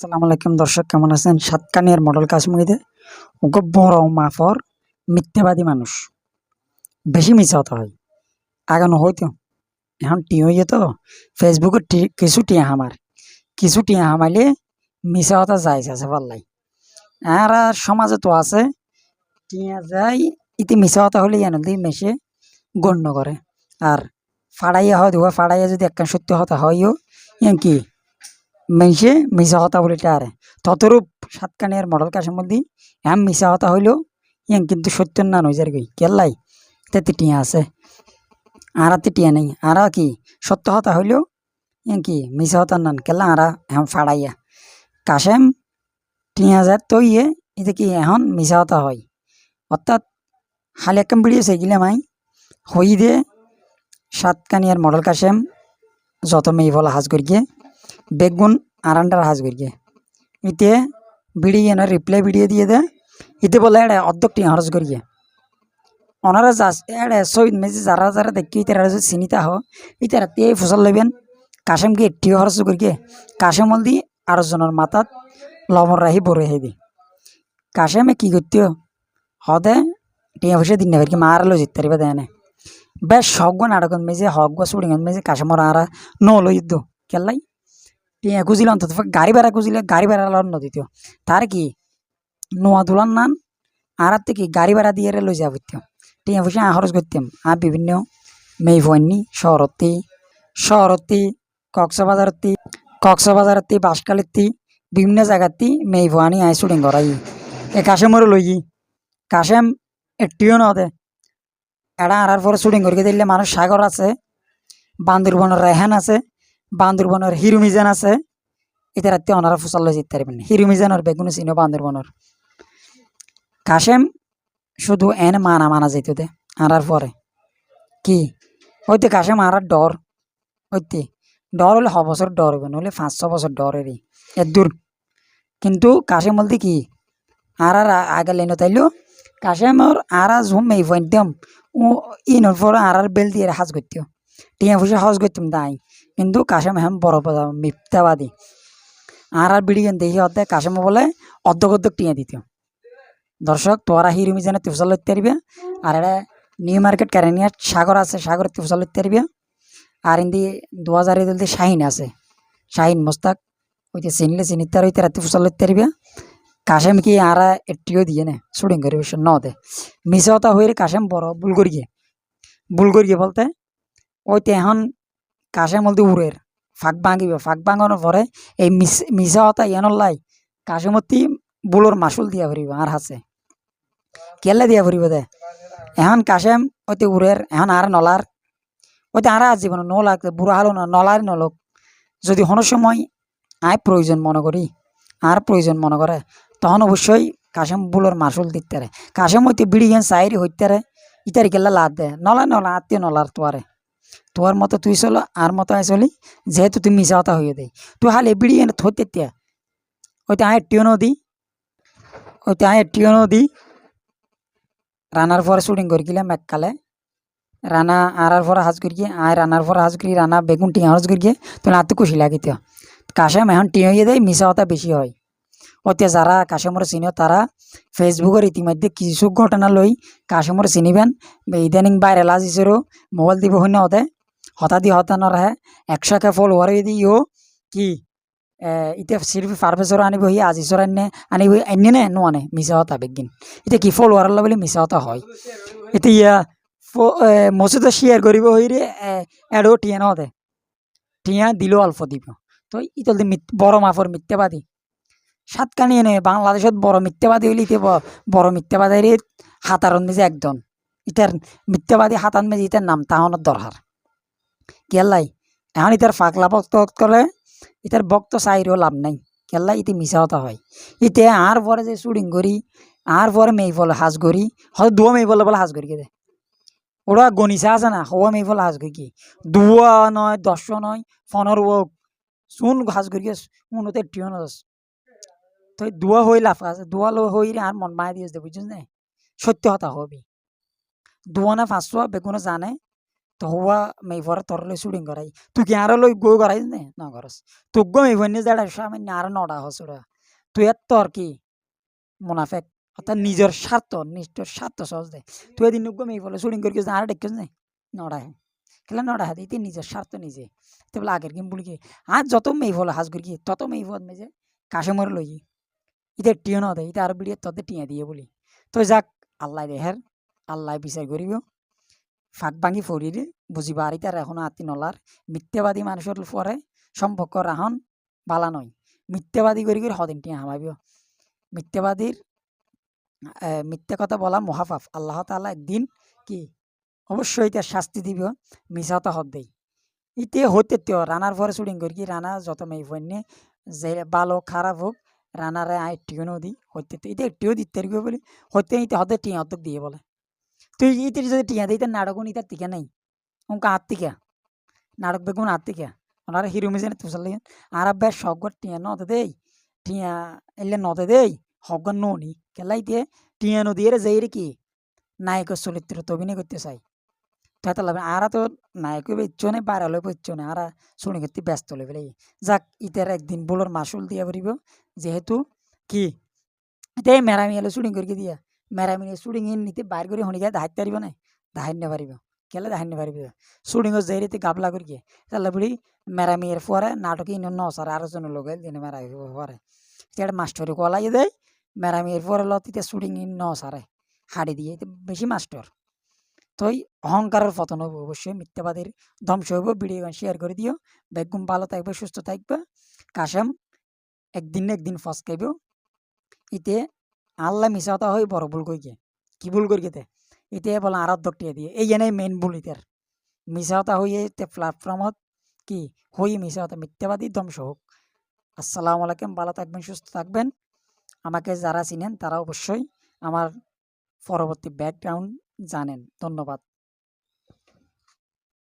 আসসালামু আলাইকুম দর্শক, কেমন আছেন? সাতকানিয়ার মডেল কাশ্মীরিতে ওকে বড় মাফর মিথ্যাবাদী মানুষ। বেশি মিশা হতে হয়। আগানো হয়তো এখন টি হয়ে তো। ফেসবুকে কিছু টিয়া হামার। কিছু টিয়া হামাইলে মিশা হতা যায় আছে পাল্লাই আর আর সমাজে তো আছে। টিয়া যায় ইতি মিশা হতা হলে জানো দিয়ে মেশে গণ্য করে। আর ফাড়াইয়া হয় ফাড়াইয়া যদি একখান সত্য হতা হয়ও কি? মেসে মিশা হতা বলে টারে ততরূপ সাতকানিয়ার মডেল কাশের মধ্যে এম মিশা হতা হইলেও ইয়ান কিন্তু সত্যর না নয় যার গই কেল্লাই তেতে টিয়া আছে। আর হাতে টিয়া নেই, আর কি সত্য হতা হইলেও ইয়ান কি মিশা হতা নান কেল্লা আরা এখন ফাড়াইয়া। কাশেম টিয়া যায় তো ইয়ে এটা কি এখন মিশা হতা হয়। অর্থাৎ হালি একম বিড়িয়ে সেগিলে মাই হই দে সাতকানিয়ার মডেল কাশেম, যত মেয়ে বলা হাজ করিয়ে। বেগুন আরান্ডার করিয়ে ইতে বিড়িয়ে না রিপ্লাই বিড়িয়ে দিয়ে দে ইতে বলে এড়ে অর্ধক টিয়া হরজ করিয়ে ওনারা যা এড়ে সৈদ মেজি যারা যারা দেখি ইতারা যদি চিনিতা হ ইতারা তে ফসল লইবেন কাশেম কি একটিও হরজ করিয়ে কাশেম দি আরও জনের মাথাত লবণ রাহি বড় হে দি কাশেমে কি করতে হদে টিয়া পয়সা দিন না কি মারা লো জিত পারিবা দেয় না বেশ হগ্য নাটকন মেজে হগ্য সুড়িঙন মেজে কাশেমর আরা ন লো যুদ্ধ খুঁজিল অন্তত গাড়ি ভাড়া খুঁজিলে, গাড়ি ভাড়া লন নদীত তার কি? নোয়া দুলান নান, আর হাতে কি? গাড়ি ভাড়া দিয়ে লই যাব টিয়া। পয়সা খরচ করতাম। আর বিভিন্ন মেই ফোননি শহরতি শহরতি কক্সবাজারতি কক্সবাজারতি বাসকালিতি বিভিন্ন জায়গাতি মেই ভুয়ানি আই শুটিং করাই। এ কাশেমরে লই কাশেম একটিও নদে এরা আরার পরে শুটিং করিয়ে দিলে মানুষ সাগর আছে, বান্দরবনের রেহান আছে বান্দরবনের হিরু মিজান আছে। এটা রাতে ওনারা ফুসাল লই যেতে পারবেন হিরু মিজানের বেগুন চিনো বান্দরবনের। কাশেম শুধু এন মানা মানা যেত দে, আনার পরে। কি? হইতে কাশেম আরার ডর। হইতে। ডর হলে বছর ডর হইবে নহলে পাঁচ ছ বছর ডর এরি দূর। কিন্তু কাশেম বলতে কি? আর আর আগে লেনো তাইলো, কাশেমর আর ঝুম মেই একদম ইনর পরে আর বেল দিয়ে হাজ করতেও। টিয়া পয়সা হজ করতাম তাই। কিন্তু কাশেম হেম বড় মিথ্যাবাদী। আর আর বিড়ি দেখি অর্ধেক কাশেম বলে অর্ধেক টিয়া দিত। দর্শক, তোরা হিরো মিজানে তিফসল লইতে পারবে। আর এটা নিউ মার্কেট ক্যারেনিয়ার সাগর আছে, সাগর তিফসল লইতে আর ইন্দি দু হাজার দিলতে শাহিন আছে। শাহিন মোস্তাক ওইতে চিনলে চিনিতে আর ওইতে রাতে ফুসল লইতে পারবে। কাশেম কি আর একটিও দিয়ে নে, শুটিং করে বসে ন দে। মিশে হতা হয়ে কাশেম বড় ভুল করিয়ে ভুল বলতে, ওইতে এখন কাশেম বলতে উড়ের। ফাঁক ভাঙিবে, ফাঁক ভাঙানোর পরে এই মিশা হতা ইয়ানোর লাই কাশেমতি বুলোর মাসুল দিয়া ফুরিব আর হাসে কেলে দিয়া ফুরিব দে? এখন কাশেম ওইতে উড়ের এখন আর নলার ওইতে আর আজ জীবন নলাক বুড়া হালো না নলার নলক। যদি কোনো সময় আয় প্রয়োজন মনে করি আর প্রয়োজন মনে করে তখন অবশ্যই কাশেম বুলোর মাসুল দিতে কাশেম হইতে বিড়ি গেন সাইরি হইতে ইতারি কেলা লাদ দে? নলা নলা, আত্মীয় নলার তোয়ারে তোর মতো তুই চলো, আর মতো আয় চলি, যেহেতু তুই মিশা হতা হয়ে দেয় তুই হালে বিড়ি এনে থইতে তিয়া। ওইতে আয় টিউনও দি। ওইতে আয় টিউনও দি। রানার পরে শুটিং করে গেলাম এককালে। রানা আরার পরে হাজ করিয়ে আয় রানার পরে হাজ করি রানা বেগুন টিয়া হাজ করিয়ে তো নাতে খুশি লাগিত কাশেম এখন টিয়া হয়ে দেয় মিশা হতা বেশি হয়। ওতে যারা কাশেমর চিনো তারা ফেসবুকের ইতিমধ্যে কিছু ঘটনা লই কাশেমর চিনিবেন। ইদানিং ভাইরাল আজিছেরও মোবাইল দিব শূন্য হতে হঠাৎই হতা নরহে একশোকে ফলোয়ার হয়ে ইও কি এতিয়া চিরফি ফার্ফেসর আনিব হি আজিছর আনে, আনিব, আনে নে নো আনে মিছা হতা বেগিন এতিয়া কি ফল ফলোয়ার বলে মিছা হতা হয় এতিয়া মসজিদে শেয়ার করিব হইরে এডো টিয়া নদে টিয়া দিলেও অল্প দিব তো ইতল বড় মাফর মিথ্যাবাদী। সাতকানি এনে বাংলাদেশত বড় মিথ্যাবাদী হইলে ইতে বড় মিথ্যাবাদীর হাতারন মেজে একজন ইটার মিথ্যাবাদী হাতান মেজে ইটার নাম তাহনের দরকার কেলাই এখন ইটার ফাঁকলা বক্ত করে ইটার বক্ত চাইরেও লাভ নাই। কেল্লা ইতি মিশা হয়। ইতে আর পরে যে শুটিং করি, আর পরে মেই বলে হাজ করি, হয়তো দুয়া মেই বলে বলে হাজ করি দে ওরা গণিসা আছে না হওয়া মেই বলে হাজ করি কি? দুয়া নয়, দশ নয়, ফোনের ওক। শুন হাজ করি উনতে টিয়ন তো দুয়া হই লাফ আছে দুয়া লো হই আর মন মায় দিয়ে বুঝছিস না সত্য হতা হবি দুয়া না পাঁচশো বেগুনে জানে তো হওয়া মেই পরে তোর লই শুটিং করাই তুই কি আরও লই গো করাই নে? ন করস তুই গো মেই বন্যে যাড়া সামান্য আরও নটা হস তুই এত তোর কি? মুনাফেক। অর্থাৎ নিজের স্বার্থ নিজের স্বার্থ সহজ দে। তুই এদিন নুগ্গো মেই বলে শুটিং করি আর দেখিস নে নড়া হে খেলে নড়া হে দিতে নিজের স্বার্থ নিজে। তো বলে আগের গেম বলি কি? আর যত মেই বলে হাজ করি তত মেই বল মেজে কাশে মরে লই ইতে টিও না দেয় ইতে আর বিড়িয়ে ততে টিয়া দিয়ে বলি। তো যাক, আল্লাহ দেহের আল্লাহ বিচার করিব। ফাঁক ভাঙি ফরিরে, বুঝিবা আর ইতার এখনও আত্মি নলার। মিথ্যাবাদী মানুষের পরে সম্পর্ক রাহন বালা নয়। মিথ্যাবাদী করি করে হদিন টিয়া হামাবিও মিথ্যাবাদীর মিথ্যা কথা বলা মহাপাপ। আল্লাহ তাআলা একদিন কি? অবশ্যই তার শাস্তি দিব মিশাতা হদ দেই। ইতে হইতে তেও রানার পরে শুটিং করি কি, রানা যত মেয়ে ফন্যে যে ভালো খারাপ হোক রানারে আই টিও নদী হইতে তো ইতে টিও দিতে পারবি বলে, হইতে ইতে হতে টিয়া হতক দিয়ে বলে। তুই ইতে যদি টিয়া দিই তার নাটক ইতার টিকা নাই টিকা নাটক বেগুন হাত টিকা। ওনারা হিরো মিজেন তুষার লাগেন আর বেশ সগর টিয়া নতে দেই, টিয়া এলে নতে দেই, হগর কেলাই কেলাইতে টিয়া নদী এর যাই কি, নায়কের চরিত্র তো অভিনয় করতে চাই। তো এত লাগবে আর তো নায়ক ইচ্ছ নেই, বাইরে ইচ্ছ নেই, আর শুনি করতে ব্যস্ত হলে বলে। যাক, ইতার একদিন বলোর মাসুল দিয়া পারিব যেহেতু কি? এতে মেরামি এলে শুটিং করিকে দিয়া। মেরামি শুটিং নিতে বাইর করে গিয়ে দাহাইতে পারিব না? দাহাইন পারিব। কেলে দাহাইন পারিব? শুটিংও যাই রেতে গাবলা করিকে। তাহলে বলি মেরামি এর পরে নাটকে ইন নসার আরও জন লোক দিনে মেরামি পরে এটা মাস্টরে কলাই দেয় মেরামি এর পরে লতিতে শুটিং ইন নসারে হাড়ি দিয়ে বেশি মাস্টার। তো অহংকারের পতন হব অবশ্যই, মিথ্যাবাদের ধ্বংস হইব। ভিডিও শেয়ার করে দিও। বেগুম ভালো থাকবে, সুস্থ থাকবে। কাশেম। একদিন না একদিন ফসকাইব ইতে আল্লাহ মিশাতা হই বড় ভুল কইকে কি ভুল করিকে ইতে বলে আরাধ্যক টিয়া দিয়ে। এই জেনে মেইন ভুল ইতার। মিশাতা হইয়ে তে প্ল্যাটফর্মত কি? হই মিশাতা মিথ্যাবাদী ধ্বংস হোক। আসসালামু আলাইকুম, ভালো থাকবেন, সুস্থ থাকবেন। আমাকে যারা চিনেন তারা অবশ্যই আমার পরবর্তী ব্যাকগ্রাউন্ড জানেন। ধন্যবাদ।